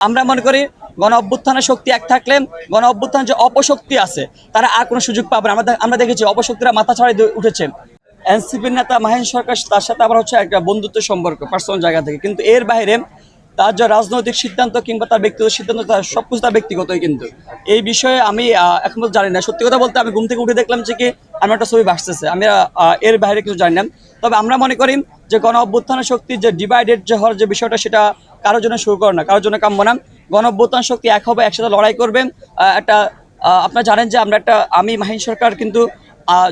আমরা মনে করি গণ অভ্যুত্থানের শক্তি এক থাকলে গণ অভ্যুত্থান যে অপশক্তি আছে, তারা আর কোনো সুযোগ পাবে না। আমরা দেখেছি অপশক্তিরা মাথা ছাড়াই উঠেছে। এনসিপির নেতা মাহিন সরকার তার সাথে আবার হচ্ছে একটা বন্ধুত্ব সম্পর্ক পার্সোনাল জায়গা থেকে। কিন্তু এর বাইরে তার যে রাজনৈতিক সিদ্ধান্ত কিংবা তার ব্যক্তিগত সিদ্ধান্ত, তার সব কিছু তার ব্যক্তিগতই কিন্তু। এই বিষয়ে আমি পর্যন্ত জানি না। সত্যি কথা বলতে আমি ঘুম থেকে উঠে দেখলাম যে কি, আমার একটা ছবি ভাসতেছে। আমি এর বাইরে কিছু জানি না। তবে আমরা মনে করি যে গণ অভ্যুত্থানের শক্তি যে ডিভাইডেড যে হওয়ার যে বিষয়টা, সেটা কারোর জন্য শুরু করে না, কারোর জন্য কাম্য না। গণ অভ্যুত্থান শক্তি এক হবে, একসাথে লড়াই করবেন। একটা আপনারা জানেন যে আমরা একটা, আমি মাহিন সরকার কিন্তু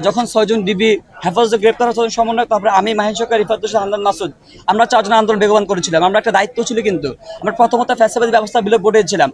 যখন ছয়জন ডিবি হেফাজতে গ্রেপ্তার হচ্ছেন সমন্বয় তারপরে আমি, মাহিন সরকার, রিফাত হোসেন মাসুদ, আমরা চারজন আন্দোলন বেগবান করেছিলাম। আমরা একটা দায়িত্ব ছিল কিন্তু। আমরা প্রথমত ফ্যাসিবাদী ব্যবস্থা বিলোপ ঘটিয়েছিলাম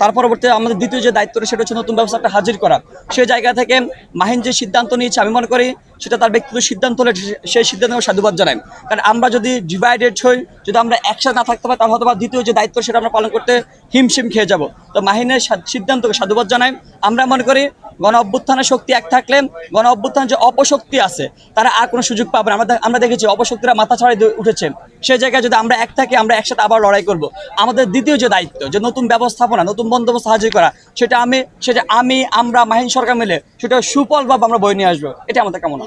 তার পরবর্তী আমাদের দ্বিতীয় যে দায়িত্বটা সেটা হচ্ছে নতুন ব্যবস্থাটা হাজির করা। সেই জায়গা থেকে মাহিন যে সিদ্ধান্ত নিয়েছে, আমি মনে করি সেটা তার ব্যক্তিগত সিদ্ধান্ত হলে সেই সিদ্ধান্ত আমি সাধুবাদ জানাই। কারণ আমরা যদি ডিভাইডেড হই, যদি আমরা একসাথে না থাকতে পারি, তাহলে হয়তো দ্বিতীয় যে দায়িত্ব, সেটা আমরা পালন করতে হিমশিম খেয়ে যাব। তো মাহিনের সিদ্ধান্তকে সাধুবাদ জানাই। আমরা মনে করি গণ অভ্যুত্থানের শক্তি এক থাকলে গণ অভ্যুত্থান যে অপশক্তি আছে, তারা আর কোনো সুযোগ পাবে না। আমরা আমরা দেখেছি অপশক্তিরা মাথা ছাড়াই উঠেছে। সে জায়গায় যদি আমরা এক থাকি, আমরা একসাথে আবার লড়াই করব। আমাদের দ্বিতীয় যে দায়িত্ব, যে নতুন ব্যবস্থাপনা, নতুন বন্দোবস্ত হাজির করা, সেটা আমি সেটা আমি, আমরা মাহিন সরকার মিলে, সেটা সুফল ভাবে আমরা বই নিয়ে আসব। এটা আমাদের কামনা।